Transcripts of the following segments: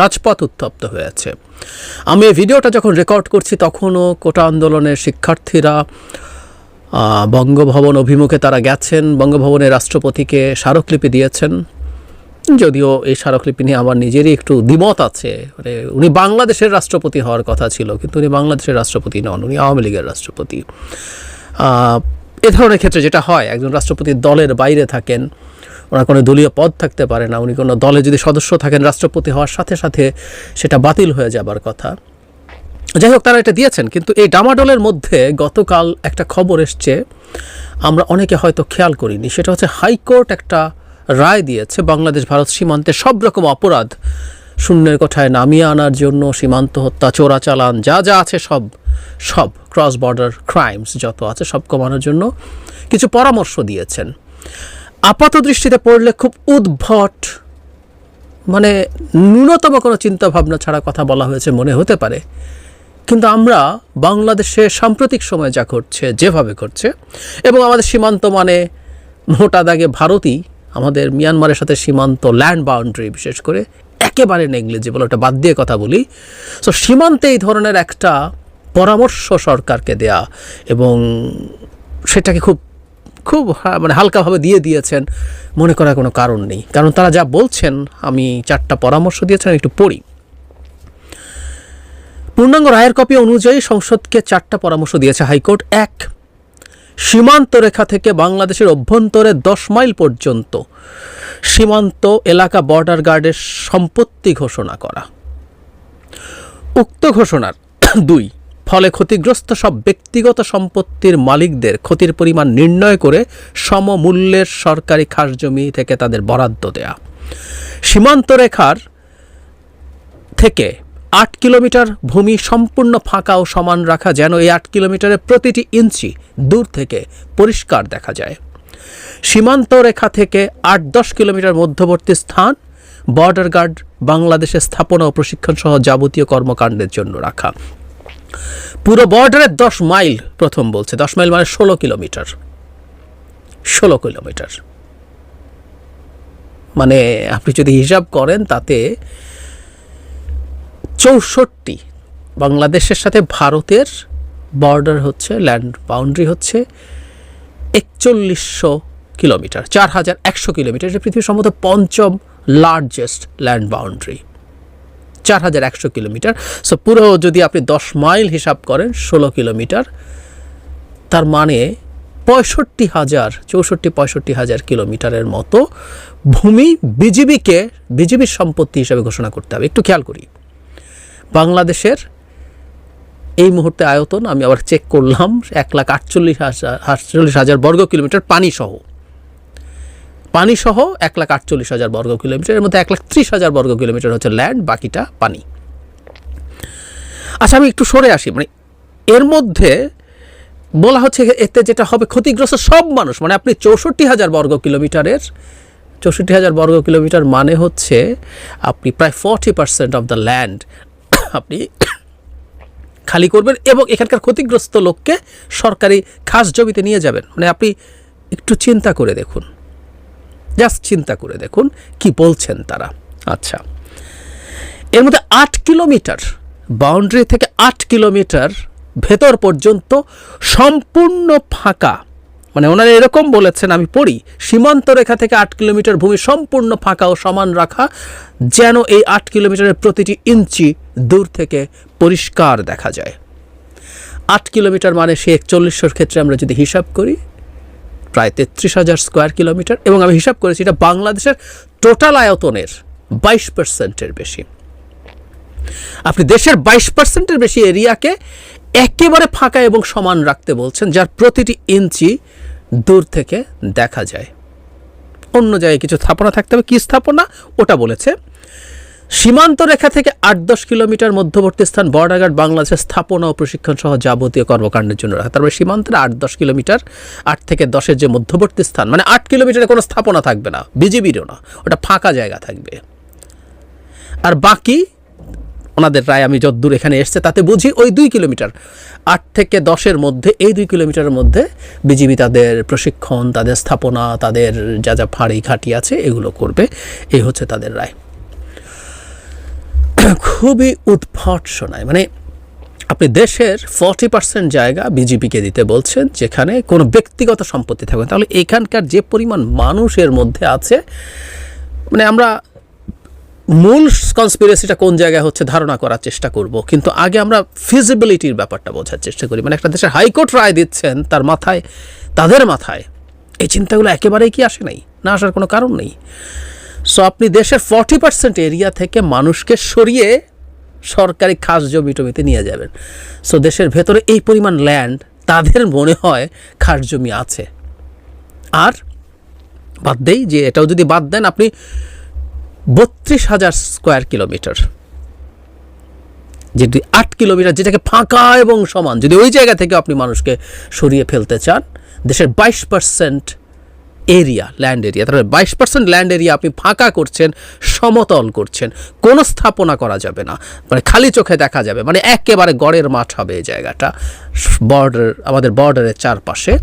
রাজপথ উত্তপ্ত হয়েছে। আমি এই ভিডিওটা যখন রেকর্ড করছি, তখনও কোটা আন্দোলনের শিক্ষার্থীরা বঙ্গভবন অভিমুখে তারা গেছেন। বঙ্গভবনের রাষ্ট্রপতিকে স্মারকলিপি দিয়েছেন। যদিও এই স্মারকলিপি নিয়ে আমার নিজেরই একটু দ্বিমত আছে। মানে উনি বাংলাদেশের রাষ্ট্রপতি হওয়ার কথা ছিল, কিন্তু উনি বাংলাদেশের রাষ্ট্রপতি নন, উনি আওয়ামী লীগের রাষ্ট্রপতি। এ ধরনের ক্ষেত্রে যেটা হয়, একজন রাষ্ট্রপতি দলের বাইরে থাকেন ওনার কোনো দলীয় পদ থাকতে পারে না। উনি কোনো দলে যদি সদস্য থাকেন, রাষ্ট্রপতি হওয়ার সাথে সাথে সেটা বাতিল হয়ে যাবার কথা। যাই হোক, তারা এটা দিয়েছেন, কিন্তু এই ডামাডোলের মধ্যে গতকাল একটা খবর এসছে, আমরা অনেকে হয়তো খেয়াল করিনি। সেটা হচ্ছে হাইকোর্ট একটা রায় দিয়েছে, বাংলাদেশ ভারত সীমান্তে সব রকম অপরাধ শূন্যের কোঠায় নামিয়ে আনার জন্য, সীমান্ত হত্যা, চোরাচালান, যা যা আছে সব সব ক্রস বর্ডার ক্রাইমস যত আছে সব কমানোর জন্য কিছু পরামর্শ দিয়েছেন। আপাত দৃষ্টিতে পড়লে খুব উদ্ভট মানে ন্যূনতম কোনো চিন্তা ভাবনা ছাড়া কথা বলা হয়েছে মনে হতে পারে। কিন্তু আমরা বাংলাদেশে সাম্প্রতিক সময়ে যা ঘটছে, যেভাবে ঘটছে, এবং আমাদের সীমান্ত মানে মোটা দাগে ভারতই, আমাদের মিয়ানমারের সাথে সীমান্ত ল্যান্ড বাউন্ডারি বিশেষ করে, একেবারে নেগলিজিবল ওটা বাদ দিয়ে কথা বলি। সো সীমান্তে এই ধরনের একটা পরামর্শ সরকারকে দেয়া এবং সেটাকে খুব খুব মানে হালকাভাবে দিয়ে দিয়েছেন, মনে করার কোনো কারণ নেই। কারণ তারা যা বলছেন, আমি চারটা পরামর্শ দিয়েছেন একটু পড়ি। পূর্ণাঙ্গ রায়ের কপি অনুযায়ী সংসদকে চারটা পরামর্শ দিয়েছে হাইকোর্ট। এক, সীমান্ত রেখা থেকে বাংলাদেশের অভ্যন্তরে দশ মাইল পর্যন্ত সীমান্ত এলাকা বর্ডার গার্ডের সম্পত্তি ঘোষণা করা। উক্ত ঘোষণার দুই ফলে ক্ষতিগ্রস্ত সব ব্যক্তিগত সম্পত্তির মালিকদের ক্ষতির পরিমাণ নির্ণয় করে সমমূল্যের সরকারি খাস জমি থেকে তাদের বরাদ্দ দেয়া। সীমান্ত রেখার থেকে আট কিলোমিটার ভূমি সম্পূর্ণ ফাঁকা ও সমান রাখা যেন এই আট কিলোমিটারের প্রতিটি ইঞ্চি দূর থেকে পরিষ্কার দেখা যায়। সীমান্ত রেখা থেকে আট দশ কিলোমিটার মধ্যবর্তী স্থান, বর্ডার গার্ড বাংলাদেশে স্থাপনা ও প্রশিক্ষণ সহ যাবতীয় কর্মকাণ্ডের জন্য রাখা। পুরো বর্ডারের দশ মাইল প্রথম বলছে। দশ মাইল মানে ষোলো কিলোমিটার। ষোলো কিলোমিটার। মানে আপনি যদি হিসাব করেন, তাতে চৌষট্টি বাংলাদেশের সাথে ভারতের বর্ডার হচ্ছে ল্যান্ড বাউন্ডারি হচ্ছে একচল্লিশশো কিলোমিটার, চার হাজার একশো কিলোমিটার। এটা পৃথিবীর সম্ভবত পঞ্চম লার্জেস্ট ল্যান্ড বাউন্ডারি চার হাজার একশো কিলোমিটার। সো পুরো যদি আপনি দশ মাইল হিসাব করেন, ষোলো কিলোমিটার, তার মানে পঁয়ষট্টি হাজার, চৌষট্টি, পঁয়ষট্টি হাজার কিলোমিটারের মতো ভূমি বিজিবিকে, বিজিবির সম্পত্তি হিসাবে ঘোষণা করতে হবে। একটু খেয়াল করি। বাংলাদেশের এই মুহূর্তে আয়তন, আমি আবার চেক করলাম, এক লাখ আটচল্লিশ হাজার আটচল্লিশ হাজার বর্গ কিলোমিটার পানি সহ পানি সহ এক লাখ আটচল্লিশ হাজার বর্গ কিলোমিটার, এর মধ্যে এক লাখ ত্রিশ হাজার বর্গ কিলোমিটার হচ্ছে ল্যান্ড, বাকিটা পানি। আচ্ছা আমি একটু সরে আসি মানে এর মধ্যে বলা হচ্ছে এতে যেটা হবে, ক্ষতিগ্রস্ত সব মানুষ মানে আপনি চৌষট্টি হাজার বর্গ কিলোমিটারের, চৌষট্টি হাজার বর্গ কিলোমিটার মানে হচ্ছে আপনি প্রায় forty percent of the land আপনি খালি করবেন এবং এখানকার ক্ষতিগ্রস্ত লোককে সরকারি খাস জমিতে নিয়ে যাবেন। মানে আপনি একটু চিন্তা করে দেখুন। জাস্ট চিন্তা করে দেখুন কি বলছেন তারা। আচ্ছা। এর মধ্যে আট কিলোমিটার, বাউন্ডারি থেকে আট কিলোমিটার ভেতর পর্যন্ত সম্পূর্ণ ফাঁকা। মানে ওনারা এরকম বলেছেন, আমি পড়ি, সীমান্ত রেখা থেকে আট কিলোমিটার ভূমি সম্পূর্ণ ফাঁকা ও সমান রাখা, যেন এই আট কিলোমিটারের প্রতিটি ইঞ্চি দূর থেকে পরিষ্কার দেখা যায়। আট কিলোমিটার মানে সে একচল্লিশশোর ক্ষেত্রে আমরা যদি হিসাব করি প্রায় তেত্রিশ হাজার স্কোয়ার কিলোমিটার এবং আমি হিসাব করেছি এটা বাংলাদেশের টোটাল আয়তনের বাইশ পার্সেন্টের বেশি। আপনি দেশের বাইশ পার্সেন্টের বেশি এরিয়াকে একেবারে ফাঁকা এবং সমান রাখতে বলছেন, যার প্রতিটি ইঞ্চি দূর থেকে দেখা যায়। অন্য জায়গায় কিছু স্থাপনা থাকতে হবে। কী স্থাপনা? ওটা বলেছে সীমান্ত রেখা থেকে আট দশ কিলোমিটার মধ্যবর্তী স্থান বর্ডার গার্ড বাংলাদেশের স্থাপনা ও প্রশিক্ষণ সহ যাবতীয় কর্মকাণ্ডের জন্য রাখা। তারপরে সীমান্তের আট দশ কিলোমিটার, আট থেকে দশের যে মধ্যবর্তী স্থান মানে আট কিলোমিটারে কোনো স্থাপনা থাকবে না, বিজিবিরও না, ওটা ফাঁকা জায়গা থাকবে। আর বাকি ওনাদের রায় আমি যতদূর এখানে এসছে, তাতে বুঝি ওই দুই কিলোমিটার, আট থেকে দশের মধ্যে, এই দুই কিলোমিটারের মধ্যে বিজিবি তাদের প্রশিক্ষণ, তাদের স্থাপনা, তাদের যা যা ফাঁড়ি ঘাঁটি আছে, এগুলো করবে। এই হচ্ছে তাদের রায়। খুবই উদ্ভট শোনায়। মানে আপনি দেশের ফর্টি পার্সেন্ট জায়গা বিজেপিকে দিতে বলছেন, যেখানে কোনো ব্যক্তিগত সম্পত্তি থাকবে তাহলে এখানকার যে পরিমাণ মানুষের মধ্যে আছে মানে আমরা মূল কনস্পিরেসিটা কোন জায়গায় হচ্ছে ধারণা করার চেষ্টা করব। কিন্তু আগে আমরা ফিজিবিলিটির ব্যাপারটা বোঝার চেষ্টা করি। মানে একটা দেশের হাইকোর্ট রায় দিচ্ছেন, তার মাথায়, তাদের মাথায়, এই চিন্তাগুলো একেবারেই কি আসে নাই? না আসার কোনো কারণ নেই। সো আপনি দেশের ফর্টি পার্সেন্ট এরিয়া থেকে মানুষকে সরিয়ে সরকারি খাস জমি টমিতে নিয়ে যাবেন। সো দেশের ভেতরে এই পরিমাণ ল্যান্ড তাদের মনে হয় খাস জমি আছে। আর বাদ দেই যে এটাও যদি বাদ দেন, আপনি বত্রিশ হাজার স্কোয়ার কিলোমিটার যেটি আট কিলোমিটার যেটাকে ফাঁকা এবং সমান, যদি ওই জায়গা থেকে আপনি মানুষকে সরিয়ে ফেলতে চান, দেশের বাইশ পার্সেন্ট এরিয়া ল্যান্ড এরিয়া তাহলে বাইশ পার্সেন্ট ল্যান্ড এরিয়া আপনি ফাঁকা করছেন, সমতল করছেন, কোনো স্থাপনা করা যাবে না। মানে খালি চোখে দেখা যাবে মানে একেবারে গড়ের মাঠ হবে এই জায়গাটা। বর্ডার আমাদের বর্ডারের চারপাশে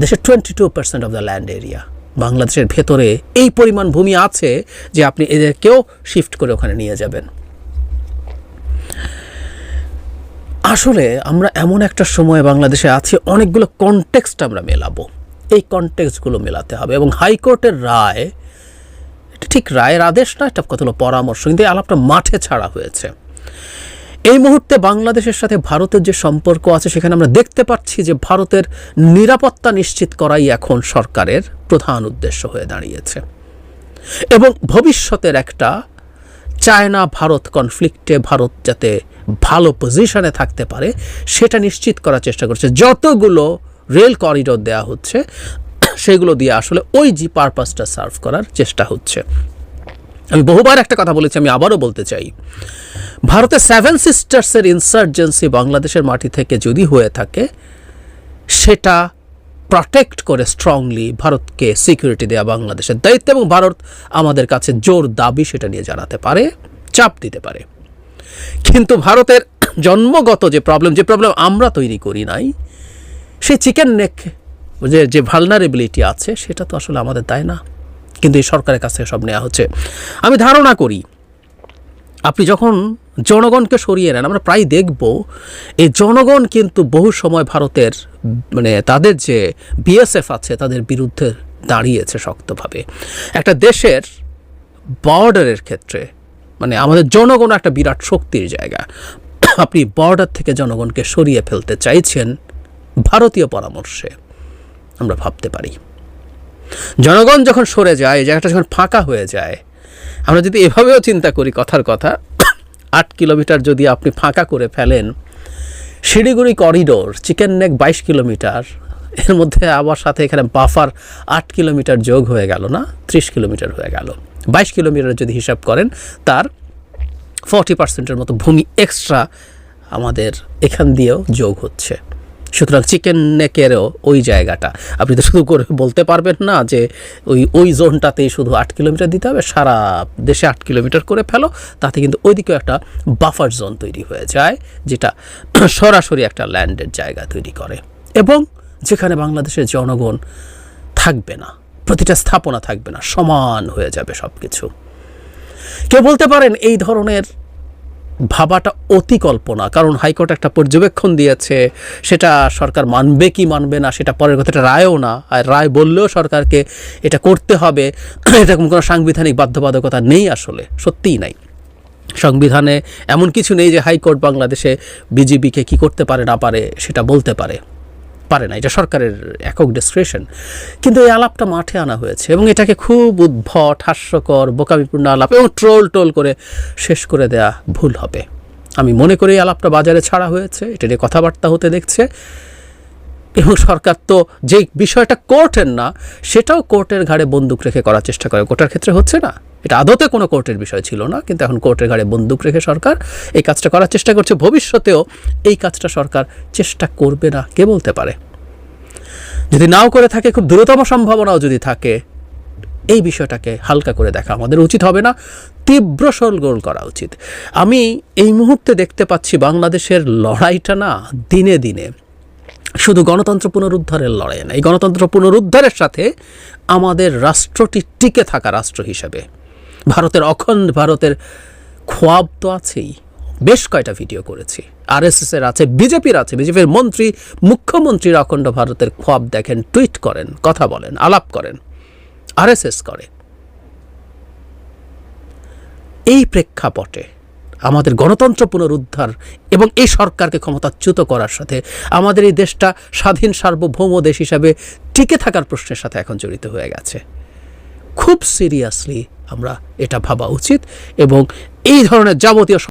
দেশের twenty two percent of the land area বাংলাদেশের ভেতরে এই পরিমাণ ভূমি আছে যে আপনি এদেরকেও শিফট করে ওখানে নিয়ে যাবেন। আসলে আমরা এমন একটা সময় বাংলাদেশে আছি, অনেকগুলো কনটেক্সট আমরা মেলাবো। এই কনটেক্সটগুলো মেলাতে হবে এবং হাইকোর্টের রায়, এটা ঠিক রায়ের আদেশ না, এটা কতগুলো পরামর্শ, কিন্তু এই আলাপটা মাঠে ছাড়া হয়েছে। এই মুহূর্তে বাংলাদেশের সাথে ভারতের যে সম্পর্ক আছে, সেখানে আমরা দেখতে পাচ্ছি যে ভারতের নিরাপত্তা নিশ্চিত করাই এখন সরকারের প্রধান উদ্দেশ্য হয়ে দাঁড়িয়েছে। এবং ভবিষ্যতের একটা চায়না ভারত কনফ্লিক্টে ভারত যাতে ভালো পজিশনে থাকতে পারে, সেটা নিশ্চিত করার চেষ্টা করছে। যতগুলো রেল করিডোর দেওয়া হচ্ছে। সেগুলো দিয়ে আসলে ওই জি পারপাসটা সার্ভ করার চেষ্টা হচ্ছে। আমি বহুবার একটা কথা বলেছি, আমি আবারও বলতে চাই। ভারতের সেভেন সিস্টার্সের ইনসার্জেন্সি বাংলাদেশের মাটি থেকে যদি হয়ে থাকে, সেটা প্রটেক্ট করে স্ট্রংলি ভারতকে সিকিউরিটি দেওয়া বাংলাদেশের দায়িত্ব এবং ভারত আমাদের কাছে জোর দাবি সেটা নিয়ে জানাতে পারে, চাপ দিতে পারে। কিন্তু ভারতের জন্মগত যে প্রবলেম যে প্রবলেম আমরা তৈরি করি নাই সেই চিকেন নেক যে যে ভালনারেবিলিটি আছে, সেটা তো আসলে আমাদের দায় না। কিন্তু এই সরকারের কাছ থেকে সব নেওয়া হচ্ছে। আমি ধারণা করি, আপনি যখন জনগণকে সরিয়ে নেন, আমরা প্রায় দেখব, এই জনগণ কিন্তু বহু সময় ভারতের মানে তাদের যে বিএসএফ আছে, তাদের বিরুদ্ধে দাঁড়িয়েছে শক্তভাবে। একটা দেশের বর্ডারের ক্ষেত্রে মানে আমাদের জনগণ একটা বিরাট শক্তির জায়গা। আপনি বর্ডার থেকে জনগণকে সরিয়ে ফেলতে চাইছেন ভারতীয় পরামর্শে আমরা ভাবতে পারি। জনগণ যখন সরে যায়, জায়গাটা যখন ফাঁকা হয়ে যায়, আমরা যদি এভাবেও চিন্তা করি কথার কথা, আট কিলোমিটার যদি আপনি ফাঁকা করে ফেলেন, শিলিগুড়ি করিডোর, চিকেন নেক বাইশ কিলোমিটার, এর মধ্যে আবার সাথে এখানে বাফার আট কিলোমিটার যোগ হয়ে গেল না? ত্রিশ কিলোমিটার হয়ে গেল। বাইশ কিলোমিটার যদি হিসাব করেন, তার ফর্টি পার্সেন্টের মতো ভূমি এক্সট্রা আমাদের এখান দিয়েও যোগ হচ্ছে। সুতরাং চিকেন নেকেরও ওই জায়গাটা। আপনি তো শুধু করে বলতে পারবেন না যে ওই ওই জোনটাতেই শুধু আট কিলোমিটার দিতে হবে, সারা দেশে আট কিলোমিটার করে ফেলো, তাতে কিন্তু ওইদিকেও একটা বাফার জোন তৈরি হয়ে যায়, যেটা সরাসরি একটা ল্যান্ডের জায়গা তৈরি করে। এবং যেখানে বাংলাদেশের জনগণ থাকবে না, প্রতিটা স্থাপনা থাকবে না, সমান হয়ে যাবে সব কিছু কেউ বলতে পারেন এই ধরনের ভাবাটা অতি কল্পনা। কারণ হাইকোর্ট একটা পর্যবেক্ষণ দিয়েছে, সেটা সরকার মানবে কি মানবে না, সেটা পরের কথা, এটা রায়ও না। আর রায় বললেও সরকারকে এটা করতে হবে। এরকম কোনো সাংবিধানিক বাধ্যবাধকতা নেই আসলে, সত্যিই নাই। সংবিধানে এমন কিছু নেই যে হাইকোর্ট বাংলাদেশে বিজিবিকে কি করতে পারে, না পারে, সেটা বলতে পারে। পারে না, এটা সরকারের একক ডিসক্রিপশন কিন্তু এই আলাপটা মাঠে আনা হয়েছে এবং এটাকে খুব উদ্ভট, হাস্যকর বোকামিপূর্ণ আলাপ এবং ট্রোল টোল করে শেষ করে দেয়া ভুল হবে। আমি মনে করি এই আলাপটা বাজারে ছাড়া হয়েছে, এটা নিয়ে কথাবার্তা হতে দেখছে। এবং সরকার তো যে বিষয়টা কোর্টের না, সেটাও কোর্টের ঘাড়ে বন্দুক রেখে করার চেষ্টা করে। কোর্টের ক্ষেত্রে হচ্ছে না। এটা আদতে কোনো কোর্টের বিষয় ছিল না, কিন্তু এখন কোর্টের ঘাড়ে বন্দুক রেখে সরকার এই কাজটা করার চেষ্টা করছে। ভবিষ্যতেও এই কাজটা সরকার চেষ্টা করবে না, কে বলতে পারে? যদি নাও করে থাকে, খুব দ্রুততম সম্ভাবনাও যদি থাকে, এই বিষয়টাকে হালকা করে দেখা আমাদের উচিত হবে না, তীব্র সরগোল করা উচিত। আমি এই মুহূর্তে দেখতে পাচ্ছি বাংলাদেশের লড়াইটা না দিনে দিনে শুধু গণতন্ত্র পুনরুদ্ধারের লড়াই না, এই গণতন্ত্র পুনরুদ্ধারের সাথে আমাদের রাষ্ট্রটি টিকে থাকা রাষ্ট্র হিসেবে। ভারতের অখণ্ড, ভারতের খোয়াব তো আছেই। বেশ কয়টা ভিডিও করেছি। আরএসএস এর আছে, বিজেপির আছে, বিজেপির মন্ত্রী, মুখ্যমন্ত্রীর অখণ্ড ভারতের খোয়াব দেখেন, টুইট করেন, কথা বলেন, আলাপ করেন আরএসএস করে। এই প্রেক্ষাপটে আমাদের গণতন্ত্র পুনরুদ্ধার এবং এই সরকারকে ক্ষমতাচ্যুত করার সাথে আমাদের এই দেশটা স্বাধীন, সার্বভৌম দেশ হিসাবে টিকে থাকার প্রশ্নের সাথে এখন জড়িত হয়ে গেছে। খুব সিরিয়াসলি আমরা এটা ভাবা উচিত এবং এই ধরনের যাবতীয়